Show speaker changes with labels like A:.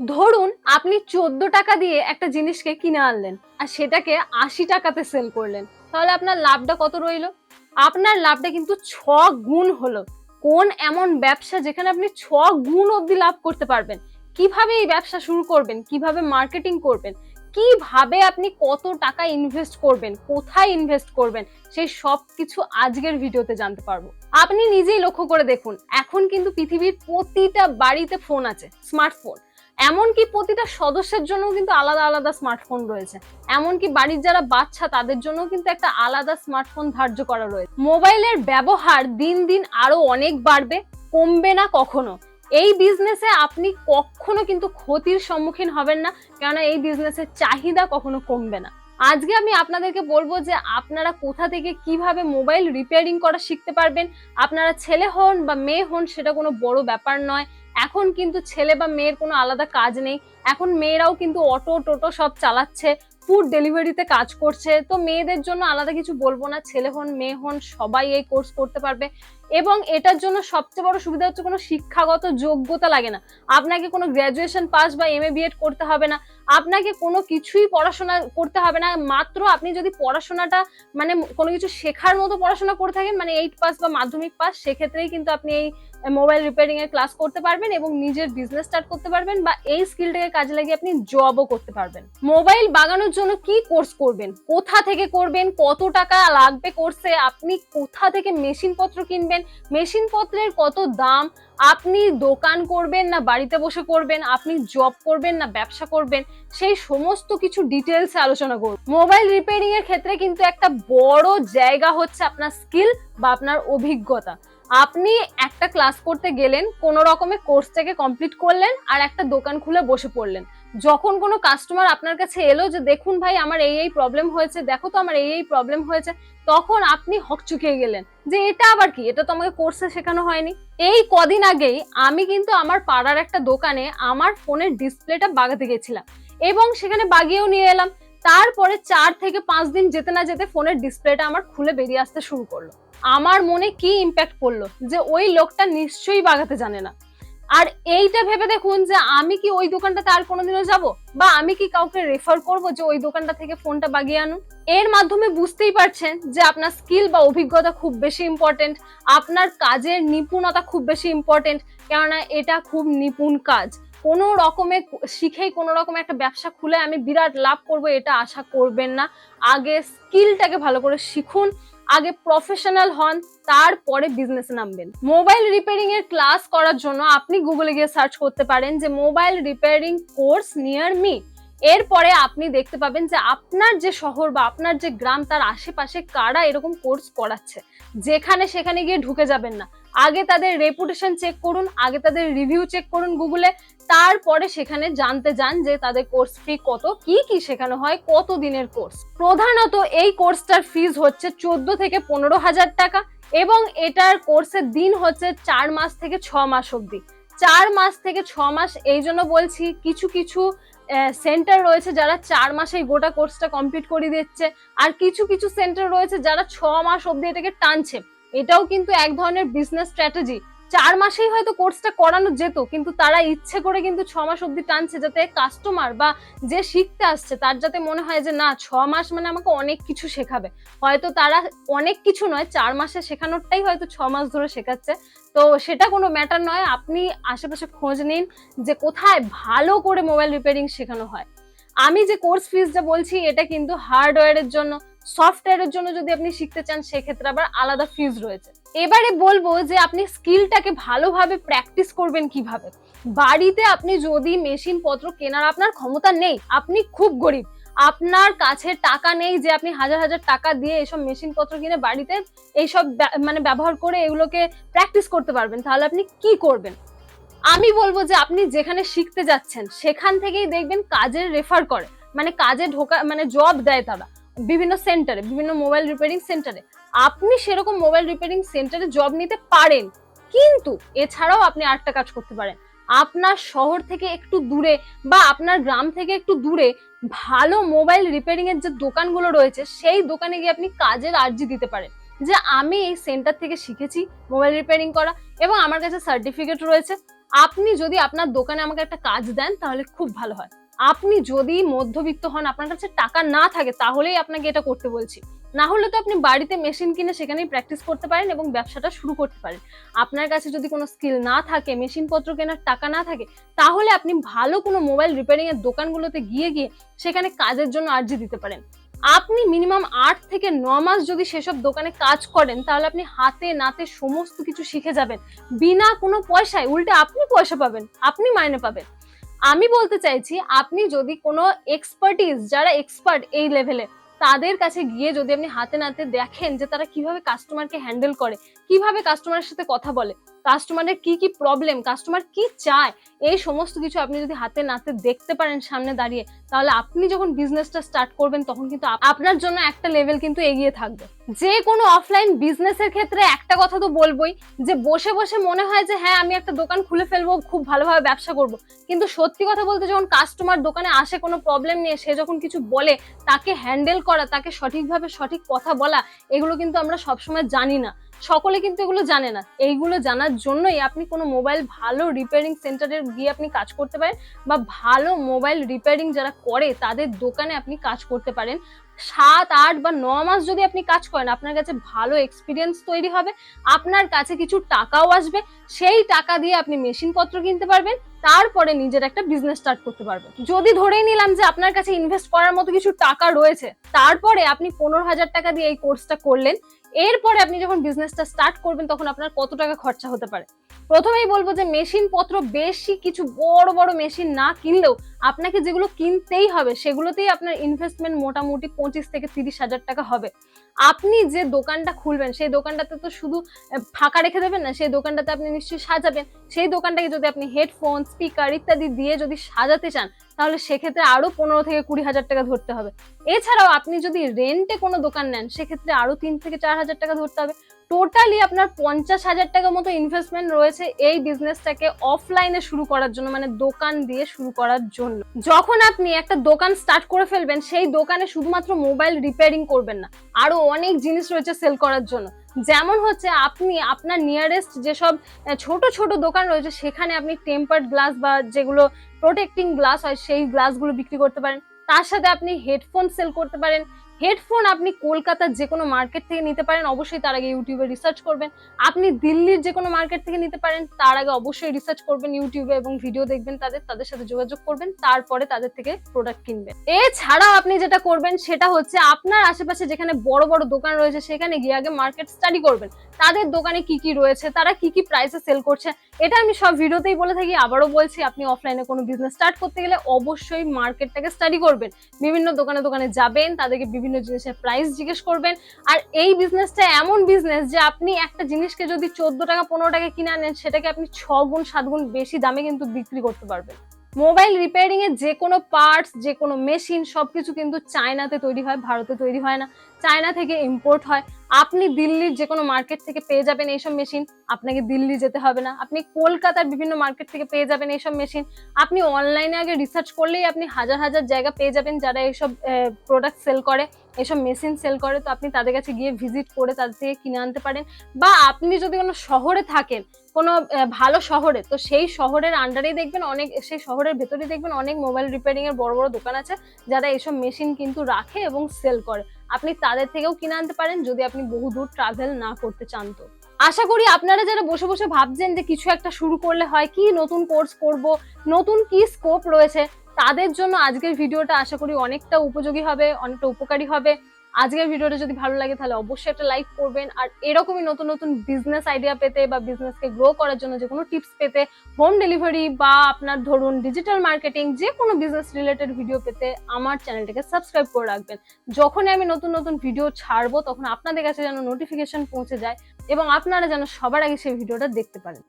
A: ধরুন আপনি চোদ্দ টাকা দিয়ে একটা জিনিসকে কিনে আনলেন আর সেটাকে আশি টাকাতে সেল করলেন, তাহলে আপনার লাভটা কত রইল? আপনার লাভটা কিন্তু ছ গুণ হলো। কোন এমন ব্যবসা যেখানে আপনি ছ গুণ অবধি লাভ করতে পারবেন? কীভাবে এই ব্যবসা শুরু করবেন? কীভাবে মার্কেটিং করবেন? কীভাবে আপনি কত টাকা ইনভেস্ট করবেন? কোথায় ইনভেস্ট করবেন? সেই সব কিছু আজকের ভিডিওতে জানতে পারব। আপনি নিজেই লক্ষ্য করে দেখুন, এখন কিন্তু পৃথিবীর প্রতিটা বাড়িতে ফোন আছে স্মার্টফোন এমনকি প্রতিটা সদস্যের জন্য কিন্তু আলাদা আলাদা স্মার্টফোন রয়েছে। এমনকি বাড়ির যারা বাচ্চা, তাদের জন্য কিন্তু একটা আলাদা স্মার্টফোন ধার্য করা রয়েছে। মোবাইলের ব্যবহার দিন দিন আরও অনেক বাড়বে, কমবে না কখনো। এই বিজনেসে আপনি কখনো কিন্তু ক্ষতির সম্মুখীন হবেন না, কেননা এই বিজনেসের চাহিদা কখনো কমবে না। আজকে আমি আপনাদেরকে বলব যে আপনারা কোথা থেকে কীভাবে মোবাইল রিপেয়ারিং করা শিখতে পারবেন, আপনারা ছেলে হন বা মেয়ে হন, সেটা কোনো বড় ব্যাপার নয়। এখন কিন্তু ছেলে বা মেয়ের কোনো আলাদা কাজ নেই। এখন মেয়েরাও কিন্তু অটো, টোটো সব চালাচ্ছে ফুড ডেলিভারিতে কাজ করছে। তো মেয়েদের জন্য আলাদা কিছু বলব না, ছেলে হন, মেয়ে হন, সবাই এই কোর্স করতে পারবে। এবং এটার জন্য সবচেয়ে বড় সুবিধা হচ্ছে কোনো শিক্ষাগত যোগ্যতা লাগে না। আপনাকে কোনো গ্র্যাজুয়েশন পাস বা এম এ করতে হবে না। আপনাকে কোনো কিছুই পড়াশোনা করতে হবে না। মাত্র আপনি যদি পড়াশোনাটা মানে কোনো কিছু শেখার মতো পড়াশোনা করে থাকেন মানে এইট পাস বা মাধ্যমিক পাস সেক্ষেত্রেই কিন্তু আপনি এই মোবাইল রিপেয়ারিং এর ক্লাস করতে পারবেন এবং নিজের বিজনেস স্টার্ট করতে পারবেন বা এই স্কিলটাকে কাজে লাগিয়ে আপনি জবও করতে পারবেন। মোবাইল বাগানোর জন্য কি কোর্স করবেন? কোথা থেকে করবেন? কত টাকা লাগবে কোর্সে আপনি কোথা থেকে মেশিনপত্র কিনবেন? মেশিন পত্রের কত দাম? আপনি দোকান করবেন না, বাড়িতে বসে করবেন? আপনি জব করবেন না, ব্যবসা করবেন? সেই সমস্ত কিছু ডিটেলসে আলোচনা করব। মোবাইল রিপেয়ারিং এর ক্ষেত্রে কিন্তু একটা বড় জায়গা হচ্ছে আপনার স্কিল বা আপনার অভিজ্ঞতা। আপনি একটা ক্লাস করতে গেলেন, কোনো রকমে কোর্সটাকে কমপ্লিট করলেন আর একটা দোকান খুলে বসে পড়লেন। যখন কোনো কাস্টমার আপনার কাছে এলো যে, দেখুন ভাই, আমার এই এই প্রবলেম হয়েছে, দেখো তো আমার এই এই প্রবলেম হয়েছে, তখন আপনি হকচুকিয়ে গেলেন যে, এটা আবার কি? এটা তো আমাকে কোর্সে শেখানো হয়নি। এই কদিন আগেই আমি কিন্তু আমার পাড়ার একটা দোকানে আমার ফোনের ডিসপ্লেটা বাগাতে গেছিলাম এবং সেখানে বাগিয়েও নিয়ে এলাম। তারপরে চার থেকে পাঁচ দিন যেতে না যেতে ফোনের ডিসপ্লেটা আমার খুলে বেরিয়ে আসতে শুরু করল। আমার মনে কি ইম্প্যাক্ট পড়ল যে, ওই লোকটা নিশ্চয়ই বাগাতে জানে না। আর এইটা ভেবে দেখুন যে আমি কি ওই দোকানটাতে আর কোনোদিনও যাব? বা আমি কি কাউকে রেফার করব যে ওই দোকানটা থেকে ফোনটা বাগিয়ে আনুন? এর মাধ্যমে বুঝতেই পারছেন যে আপনার স্কিল বা অভিজ্ঞতা খুব বেশি ইম্পর্টেন্ট আপনার কাজের নিপুণতা খুব বেশি ইম্পর্টেন্ট কেননা এটা খুব নিপুণ কাজ। কোনো রকমে শিখেই কোনো রকম একটা ব্যবসা খুলে আমি বিরাট লাভ করব, এটা আশা করবেন না। আগে স্কিলটাকে ভালো করে শিখুন আগে প্রফেশনাল হন, তারপরে বিজনেস নামবেন। মোবাইল রিপেয়ারিং এর ক্লাস করার জন্য আপনি গুগলে গিয়ে সার্চ করতে পারেন যে mobile repairing course near me এরপরে আপনি দেখতে পাবেন যে আপনার যে শহর বা আপনার যে গ্রাম, তার আশেপাশে কারা এরকম কোর্স করাচ্ছে যেখানে সেখানে গিয়ে ঢুকে যাবেন না। আগে তাদের রেপুটেশন চেক করুন, আগে তাদের রিভিউ চেক করুন গুগলে তারপরে সেখানে জানতে যান যে তাদের কোর্স ফি কত, কি কি শেখানো হয়, কত দিনের কোর্স প্রধানত এই কোর্সটার ফিজ হচ্ছে চোদ্দ থেকে পনেরো হাজার টাকা এবং এটার কোর্সের দিন হচ্ছে চার মাস থেকে ছ মাস অবধি। চার মাস থেকে ছ মাস, এই জন্য বলছি, কিছু কিছু সেন্টার রয়েছে যারা চার মাসেই গোটা কোর্সটা কমপ্লিট করে দিচ্ছে। আর কিছু কিছু সেন্টার রয়েছে যারা ছ মাস অবধি এটাকে টানছে। এটাও কিন্তু এক ধরনের বিজনেস স্ট্র্যাটেজি চার মাসেই হয়তো কোর্সটা করানো যেত, কিন্তু তারা ইচ্ছে করে কিন্তু ছ মাস অবধি টানছে যাতে কাস্টমার বা যে শিখতে আসছে, তার যাতে মনে হয় যে না, ছ মাস মানে আমাকে অনেক কিছু শেখাবে। হয়তো তারা অনেক কিছু নয়, চার মাসে শেখানোরটাই হয়তো ছ মাস ধরে শেখাচ্ছে। তো সেটা কোনো ম্যাটার নয়, আপনি আশেপাশে খোঁজ নিন যে কোথায় ভালো করে মোবাইল রিপেয়ারিং শেখানো হয়। আমি যে কোর্স ফিসটা বলছি, এটা কিন্তু হার্ডওয়্যারের জন্য সফটওয়্যারের জন্য যদি আপনি শিখতে চান, সেক্ষেত্রে আবার আলাদা ফিজ রয়েছে। এবারে বলব যে আপনি স্কিলটাকে ভালোভাবে প্র্যাকটিস করবেন কীভাবে? বাড়িতে আপনি যদি মেশিন পত্র কেনার আপনার ক্ষমতা নেই, আপনি খুব গরিব। আপনার কাছে টাকা নেই যে আপনি হাজার হাজার টাকা দিয়ে এসব মেশিন পত্র কিনে বাড়িতে এইসব মানে ব্যবহার করে এগুলোকে প্র্যাকটিস করতে পারবেন, তাহলে আপনি কি করবেন? আমি বলব যে আপনি যেখানে শিখতে যাচ্ছেন, সেখান থেকেই দেখবেন কাজের রেফার করে। মানে কাজে ঢোকা মানে জব দেয় তারা। বিভিন্ন সেন্টারে বিভিন্ন মোবাইল রিপেয়ারিং সেন্টারে আপনি সেরকম মোবাইল রিপেয়ারিং সেন্টারে জব নিতে পারেন, কিন্তু এছাড়াও আপনি আরেকটা কাজ করতে পারেন। আপনার শহর থেকে একটু দূরে বা আপনার গ্রাম থেকে একটু দূরে ভালো মোবাইল রিপেয়ারিং এর যে দোকানগুলো রয়েছে, সেই দোকানে গিয়ে আপনি কাজের আর্জি দিতে পারেন। যে আমি এই সেন্টার থেকে শিখেছি মোবাইল রিপেয়ারিং করা এবং আমার কাছে সার্টিফিকেট রয়েছে। আপনি যদি আপনার দোকানে আমাকে একটা কাজ দেন, তাহলে খুব ভালো হয়। আপনি যদি মধ্যবিত্ত হন, আপনার কাছে টাকা না থাকে, তাহলেই আপনাকে এটা করতে বলছি। না হলে তো আপনি বাড়িতে মেশিন কিনে সেখানেই প্র্যাকটিস করতে পারেন এবং ব্যবসাটা শুরু করতে পারেন। আপনার কাছে যদি কোনো স্কিল না থাকে, মেশিনপত্র কেনার টাকা না থাকে, তাহলে আপনি ভালো কোনো মোবাইল রিপেয়ারিং এর দোকানগুলোতে গিয়ে গিয়ে সেখানে কাজের জন্য আর্জি দিতে পারেন। আপনি মিনিমাম আট থেকে ন মাস যদি সেসব দোকানে কাজ করেন, তাহলে আপনি হাতে নাতে সমস্ত কিছু শিখে যাবেন। বিনা কোনো পয়সায়, উল্টে আপনি পয়সা পাবেন, আপনি মাইনে পাবেন। আমি বলতে চাইছি, আপনি যদি কোনো এক্সপার্টিস যারা এক্সপার্ট এই লেভেলে তাদের কাছে গিয়ে যদি আপনি হাতে নাতে দেখেন যে তারা কীভাবে কাস্টমারকে হ্যান্ডেল করে, কীভাবে কাস্টমারের সাথে কথা বলে কাস্টমারের কি কি প্রবলেম কাস্টমার কি চায়, এই সমস্ত কিছু আপনি যদি হাতে নাতে দেখতে পারেন সামনে দাঁড়িয়ে, তাহলে আপনি যখন বিজনেসটা স্টার্ট করবেন, তখন কিন্তু আপনার জন্য একটা লেভেল কিন্তু এগিয়ে থাকবে। যে কোনো অফলাইন বিজনেসের ক্ষেত্রে একটা কথা তো বলবোই, যে বসে বসে মনে হয় যে হ্যাঁ আমি একটা দোকান খুলে ফেলব, খুব ভালোভাবে ব্যবসা করব। কিন্তু সত্যি কথা বলতে যখন কাস্টমার দোকানে আসে, কোনো প্রবলেম নিয়ে সে যখন কিছু বলে, তাকে হ্যান্ডেল করা, তাকে সঠিকভাবে সঠিক কথা বলা, এগুলো কিন্তু আমরা সবসময় জানি না। সকলে কিন্তু এগুলো জানে না। এইগুলো জানার জন্যই আপনি কোনো মোবাইল ভালো রিপেয়ারিং সেন্টারে গিয়ে আপনি কাজ করতে পারেন বা ভালো মোবাইল রিপেয়ারিং যারা করে, তাদের দোকানে আপনি কাজ করতে পারেন। সাত, আট বা ন মাস যদি আপনি কাজ করেন, আপনার কাছে ভালো এক্সপিরিয়েন্স তৈরি হবে। আপনার কাছে কিছু টাকাও আসবে। সেই টাকা দিয়ে আপনি মেশিনপত্র কিনতে পারবেন। তারপরে নিজের একটা বিজনেস স্টার্ট করতে পারবেন যদি ধরেই নিলাম যে আপনার কাছে ইনভেস্ট করার মতো কিছু টাকা রয়েছে, তারপরে আপনি পনেরো হাজার টাকা দিয়ে এই কোর্সটা করলেন, এরপরে আপনি যখন বিজনেসটা স্টার্ট করবেন, তখন আপনার কত টাকা খরচা হতে পারে? প্রথমেই বলব যে মেশিন পত্র বেশি কিছু বড় বড় মেশিন না কিনলেও আপনাকে যেগুলো কিনতেই হবে, সেগুলোতেই আপনার ইনভেস্টমেন্ট মোটামুটি পঁচিশ থেকে তিরিশ হাজার টাকা হবে। আপনি যে দোকানটা খুলবেন, সেই দোকানটাতে তো শুধু ফাঁকা রেখে দেবেন না, সেই দোকানটাতে আপনি নিশ্চয়ই সাজাবেন। সেই দোকানটাকে যদি আপনি হেডফোন স্পিকার ইত্যাদি দিয়ে যদি সাজাতে চান তাহলে সেক্ষেত্রে আরও পনেরো থেকে কুড়ি হাজার টাকা ধরতে হবে। এছাড়াও আপনি যদি রেন্টে কোনো দোকান নেন, সেক্ষেত্রে আরও তিন থেকে চার হাজার টাকা ধরতে হবে। টোটালি আপনার পঞ্চাশ হাজার টাকা মতো ইনভেস্টমেন্ট রয়েছে এই বিজনেসটাকে অফলাইনে শুরু করার জন্য মানে দোকান দিয়ে শুরু করার জন্য। যখন আপনি একটা দোকান স্টার্ট করে ফেলবেন, সেই দোকানে শুধুমাত্র মোবাইল রিপেয়ারিং করবেন না, আরও অনেক জিনিস রয়েছে সেল করার জন্য। যেমন হচ্ছে আপনি আপনার নিয়ারেস্ট যেসব ছোট ছোট দোকান রয়েছে, সেখানে আপনি টেম্পার্ড গ্লাস বা যেগুলো প্রোটেক্টিং গ্লাস হয় সেই গ্লাসগুলো বিক্রি করতে পারেন। তার সাথে আপনি হেডফোন সেল করতে পারেন। হেডফোন আপনি কলকাতার যে কোনো মার্কেট থেকে নিতে পারেন, অবশ্যই তার আগে ইউটিউবে রিসার্চ করবেন। আপনি দিল্লির যে কোনো মার্কেট থেকে নিতে পারেন, তার আগে অবশ্যই রিসার্চ করবেন ইউটিউবে এবং ভিডিও দেখবেন তাদের তাদের সাথে যোগাযোগ করবেন, তারপরে তাদের থেকে প্রোডাক্ট কিনবেন। এছাড়াও আপনি যেটা করবেন, সেটা হচ্ছে আপনার আশেপাশে যেখানে বড় বড় দোকান রয়েছে, সেখানে গিয়ে আগে মার্কেট স্টাডি করবেন। তাদের দোকানে কি কি রয়েছে, তারা কি কি প্রাইসে সেল করছে, এটা আমি সব ভিডিওতেই বলে থাকি, আবারও বলছি, আপনি অফলাইনে কোনো বিজনেস স্টার্ট করতে গেলে অবশ্যই মার্কেটটাকে স্টাডি করবেন। বিভিন্ন দোকানে দোকানে যাবেন, তাদেরকে বিভিন্ন জিনিসের প্রাইস জিজ্ঞেস করবেন। আর এই বিজনেসটা এমন বিজনেস যে আপনি একটা জিনিসকে যদি চোদ্দ টাকা, পনেরো টাকা কিনে আনেন, সেটাকে আপনি ছ গুণ, সাত গুণ বেশি দামে কিন্তু বিক্রি করতে পারবেন। মোবাইল রিপেয়ারিং এর যে কোনো পার্টস যে কোনো মেশিন সবকিছু কিন্তু চায়নাতে তৈরি হয়, ভারতে তৈরি হয় না। চায়না থেকে ইম্পোর্ট হয়। আপনি দিল্লির যে কোনো মার্কেট থেকে পেয়ে যাবেন এইসব মেশিন আপনাকে দিল্লি যেতে হবে না। আপনি কলকাতার বিভিন্ন মার্কেট থেকে পেয়ে যাবেন এইসব মেশিন আপনি অনলাইনে আগে রিসার্চ করলেই আপনি হাজার হাজার জায়গা পেয়ে যাবেন যারা এইসব প্রোডাক্ট সেল করে, এইসব মেশিন সেল করে। তো আপনি তাদের কাছে গিয়ে ভিজিট করে তাদের থেকে কিনে আনতে পারেন। বা আপনি যদি কোনো শহরে থাকেন, কোনো ভালো শহরে, তো সেই শহরের আন্ডারেই দেখবেন অনেক, সেই শহরের ভেতরেই দেখবেন অনেক মোবাইল রিপেয়ারিং এর বড় বড় দোকান আছে, যারা এইসব মেশিন কিন্তু রাখে এবং সেল করে। আপনি তাদের থেকেও কিনে আনতে পারেন যদি আপনি বহু দূর ট্রাভেল না করতে চান তো। আশা করি আপনারা যারা বসে বসে ভাবছেন যে কিছু একটা শুরু করলে হয়, কি নতুন কোর্স করব, নতুন কি স্কোপ রয়েছে, তাদের জন্য আজকের ভিডিওটা আশা করি অনেকটা উপযোগী হবে, অনেকটা উপকারী হবে। আজকের ভিডিওটা যদি ভালো লাগে, তাহলে অবশ্যই একটা লাইক করবেন। আর এরকমই নতুন নতুন বিজনেস আইডিয়া পেতে বা বিজনেসকে গ্রো করার জন্য যে কোনো টিপস পেতে হোম ডেলিভারি বা আপনার ধরুন ডিজিটাল মার্কেটিং যে কোনো বিজনেস রিলেটেড ভিডিও পেতে আমার চ্যানেলটাকে সাবস্ক্রাইব করে রাখবেন। যখনই আমি নতুন নতুন ভিডিও ছাড়বো, তখন আপনাদের কাছে যেন নোটিফিকেশন পৌঁছে যায় এবং আপনারা যেন সবার আগে সেই ভিডিওটা দেখতে পারেন।